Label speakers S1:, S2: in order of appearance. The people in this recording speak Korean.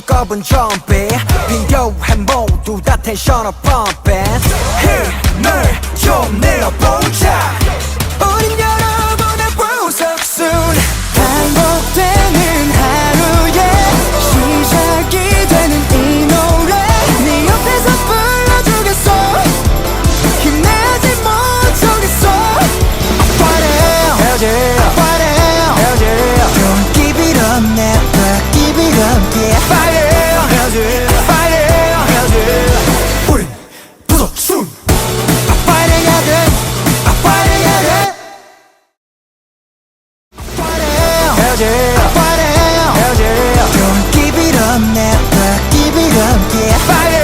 S1: 꺼본 좀비. 필요해 모두 다 텐션업 펌핑 힘을 좀 내어보자 내와 TV 함께